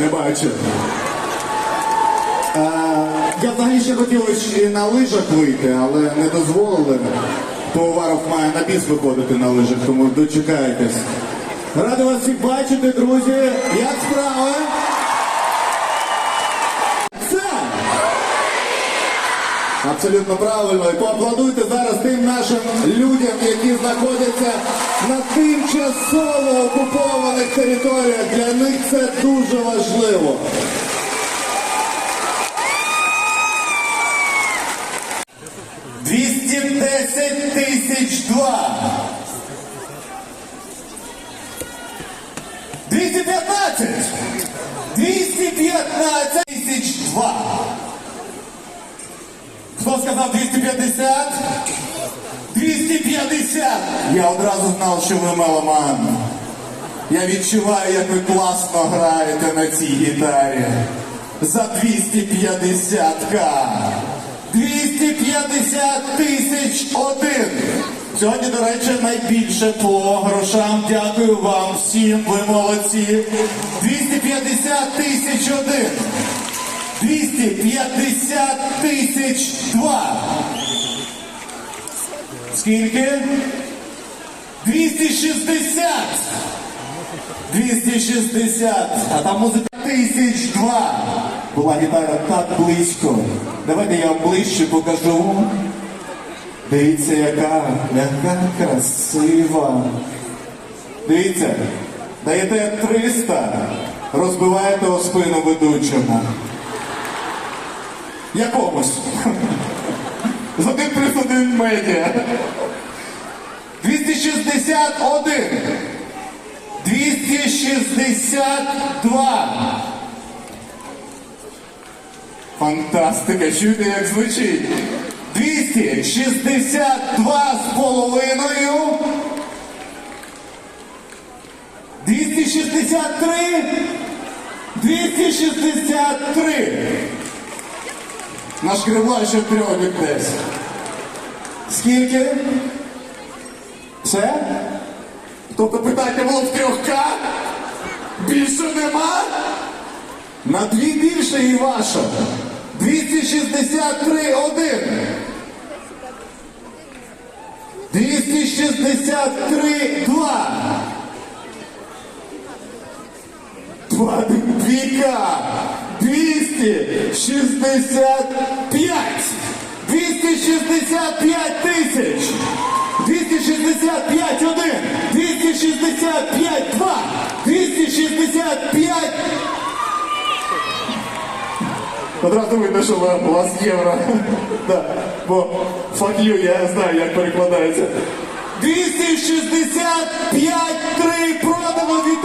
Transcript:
не бачив. Е, я взагалі ще хотів і на лижах вийти, але не дозволили. Поваров має на біс виходити на лижах, тому дочекайтесь. Радий вас всіх бачити, друзі. Як справи? Це! Абсолютно правильно. І поаплодуйте зараз тим нашим людям, які знаходяться на тимчасово окупованих територіях. Для них це дуже важливо. Двісті десять тисяч два. Двісті п'ятнадцять. Двісті п'ятнадцять тисяч два. Хто сказав 250? 250! Я одразу знав, що ви меломан. Я відчуваю, як ви класно граєте на цій гітарі. За 250к. 250 тисяч один. Сьогодні, до речі, найбільше по грошам. Дякую вам всім, ви молодці. 250 тисяч один. 250 тисяч два. Скільки? 260. 260. А там музика тисяч два. Була гітара так близько. Давайте я вам ближче покажу. Дивіться, яка, яка красива. Дивіться, даєте 300, розбиваєте о спину ведучому. Якомусь. З один плюс один медіа. 261. 262. Фантастика, чуєте, як звучить. 262 з половиною. 263. 263. Наш кривлай ще трьох десь. Скільки? Все? Тобто питання було в трьохка? Більше нема? На дві більше і ваша. 263 один. 263 два. Два двіка. 265. 265 тисяч. 265 один. 265 два. 265 Одразу видно, що у вас євро. Да. Бо fuck you, я знаю, як перекладається. 265 3 продано, вітаю, Мараша!